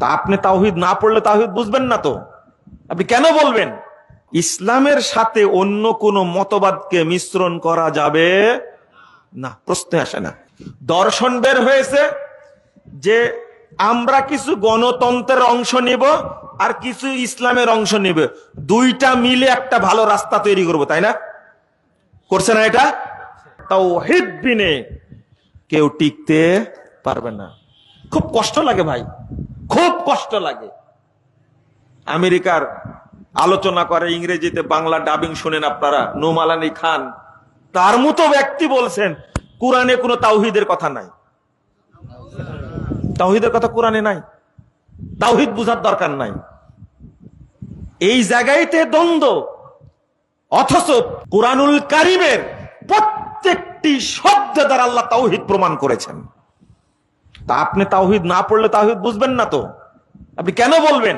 তা আপনি তাওহিদ না পড়লে তাওহিদ বুঝবেন না তো। আপনি কেন বলবেন? ইসলামের সাথে অন্য কোন মতবাদকে মিশ্রণ করা যাবে না, প্রশ্নে আসে না। দর্শন বের হয়েছে যে আমরা কিছু গণতন্ত্রের অংশ নিব আর কিছু ইসলামের অংশ নিব। দুইটা মিলে একটা ভালো রাস্তা তৈরি করব, তাই না? করছে না এটা? তাও বিনে কেউ টিকতে পারবে না। খুব কষ্ট লাগে ভাই। খুব কষ্ট লাগে। আমেরিকার আলোচনা করে, ইংরেজিতে বাংলা ডাবিং শুনেন আপনারা নোমালানি খান। তার মতো ব্যক্তি বলছেন, কোরআনে কোনো তাওহিদের কথা নাই। তাওহিদের কথা কোরআনে নাই। তাওহিদ বুঝার দরকার নাই। এই জায়গাইতে দ্বন্দ্ব। অথচ কোরআনুল কারিমের প্রত্যেকটি শব্দ দ্বারা আল্লাহ তাওহিদ প্রমাণ করেছেন। তা আপনি তাওহিদ না পড়লে তাওহিদ বুঝবেন না তো। আপনি কেন বলবেন?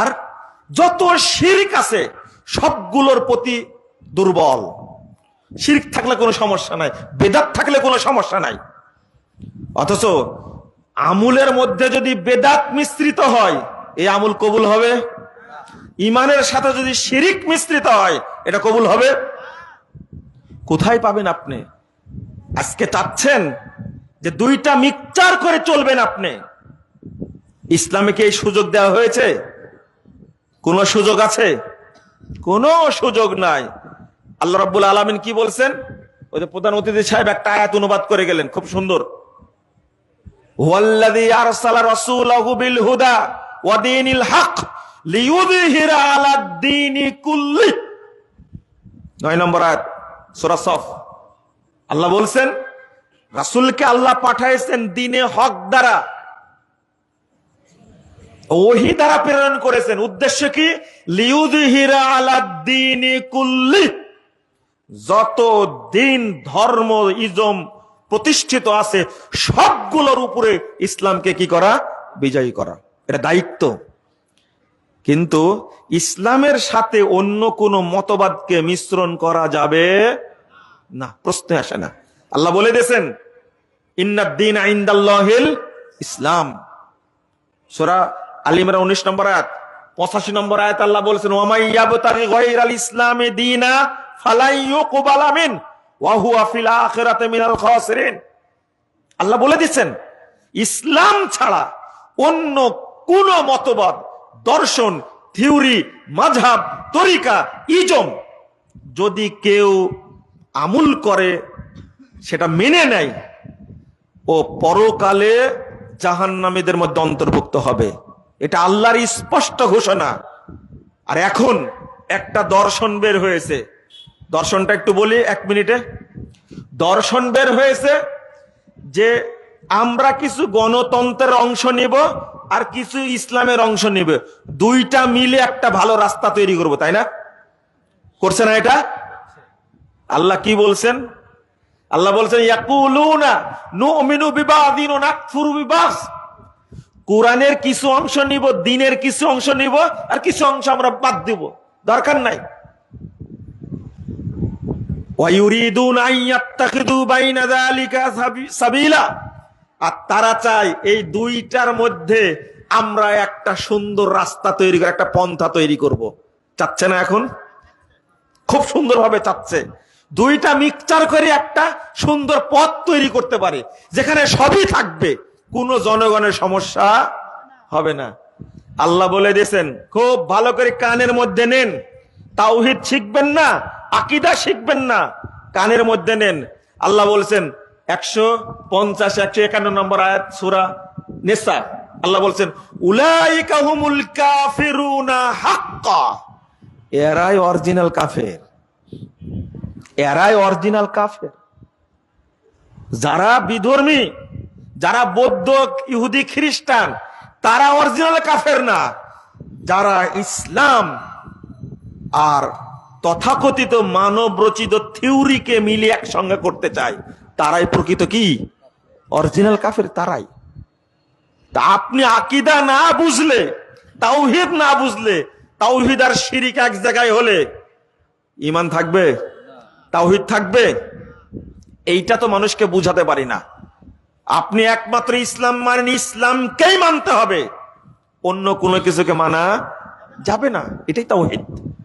আর যত শিরিক আছে, সবগুলোর প্রতি দুর্বল। শিরিক থাকলে কোনো সমস্যা নাই, বেদাত থাকলে কোনো সমস্যা নাই। অথচ আমুলের মধ্যে যদি বেদাত মিশ্রিত হয়, এই আমুল কবুল হবে? ইমানের সাথে যদি শিরিক মিশ্রিত হয়, এটা কবুল হবে? কোথায় পাবেন আপনি? আজকে চাচ্ছেন যে দুইটা মিক্সচার করে চলবেন আপনি। ইসলামে কি এই সুযোগ দেওয়া হয়েছে? কোন সুযোগ আছে? কোনো সুযোগ নাই। আল্লাহ রাব্বুল আলামিন কি বলছেন? ওই যে প্রধান অতিথি সাহেব একটা আয়াত অনুবাদ করে গেলেন, খুব সুন্দর। হুয়াল্লাযী আরসালা রাসূলাহু বিল হুদা ওয়া দীনিল হক লিইয়ুযহিরা আলাদ দীনি কুল্লি। নয় নম্বর আয়াত, সূরা সফ। আল্লাহ বলছেন রাসূলকে আল্লাহ পাঠাইছেন দিনে হক দ্বারা। ওহি দ্বারা প্রেরণ করেছেন। উদ্দেশ্য কি? লিউযহিরা আলাদ দীনি কুল্লি। যত দিন ধর্ম, ইজম প্রতিষ্ঠিত আছে, সবগুলোর উপরে ইসলামকে কি করা? বিজয়ী করা। এটা দায়িত্ব। কিন্তু ইসলামের সাথে অন্য কোন মতবাদকে মিশ্রণ করা যাবে না। প্রশ্নে আসে না। আল্লাহ বলে দিয়েছেন ইসলাম। সোরা আলিমরা উনিশ নম্বর আয়াত। পঁচাশি নম্বর আয়াত আল্লাহ বলছেন ওমাইয়াবতাগি গায়রাল ইসলামে দীনা আল্লাহ বলে দিচ্ছেন, ইসলাম ছাড়া অন্য কোন মতবাদ, দর্শন, থিওরি, মাঝহাব, তরিকা, ইজম যদি কেউ আমুল করে, সেটা মেনে নেয় ও পরকালে জাহান্নামীদের মধ্যে অন্তর্ভুক্ত হবে। এটা আল্লাহর স্পষ্ট ঘোষণা। আর এখন একটা দর্শন বের হয়েছে। দর্শনটা একটু বলি, এক মিনিটে। দর্শন বের হয়েছে যে আমরা কিছু গণতন্ত্রের অংশ নিব আর কিছু ইসলামের অংশ নিব। দুইটা মিলে একটা ভালো রাস্তা তৈরি করব, তাই না? করছে না এটা? আল্লাহ কি বলছেন? আল্লাহ বলছেন, ইয়াকুলুনা নুমিনু বিবাদিন ও নাকফুরু বিবাস। কোরআনের কিছু অংশ নিব, দিনের কিছু অংশ নিব, আর কিছু অংশ আমরা বাদ দিব। দরকার নাই। আর তারা চায় এই দুইটার মধ্যে আমরা একটা সুন্দর রাস্তা তৈরি করে, একটা পন্থা তৈরি করব। চাচ্ছে না এখন? খুব সুন্দরভাবে চাচ্ছে। দুইটা মিক্সচার করে একটা সুন্দর পথ তৈরি করতে পারে, যেখানে সবই থাকবে। কোনো জনগণের সমস্যা হবে না। আল্লাহ বলে দিয়েছেন, খুব ভালো করে কানের মধ্যে নেন। তাওহিদ শিখবেন না, আকিদা শিখবেন না, কানের মধ্যে নেন। আল্লাহ বলছেন, একশো পঞ্চাশ, একশো একান্ন নম্বর আয়াত, সুরা নেসা। আল্লাহ বলছেন, উলাইকা হুমুল কাফিরুনা হাক্কা। এরাই অরিজিনাল কাফের। এরাই অরিজিনাল কাফের। যারা বিধর্মী, যারা বৌদ্ধ, ইহুদি, খ্রিস্টান, তারা অরিজিনাল কাফের না। যারা ইসলাম আর তথাকথিত মানব রচিত থিওরিকে মিলিয়ে একসঙ্গে করতে চায়, তারাই প্রকৃত কি? অরিজিনাল কাফের তারাই। তা আপনি আকিদা না বুঝলে, তাওহিদ না বুঝলে, তাওহিদ আর শিরিক এক জায়গায় হলে ইমান থাকবে? তাওহিদ থাকবে? এইটা তো মানুষকে বুঝাতে পারি না। আপনি একমাত্র ইসলাম মানেন ইসলামকেই মানতে হবে। অন্য কোনো কিছুকে মানা যাবে না। এটাই তাওহিদ।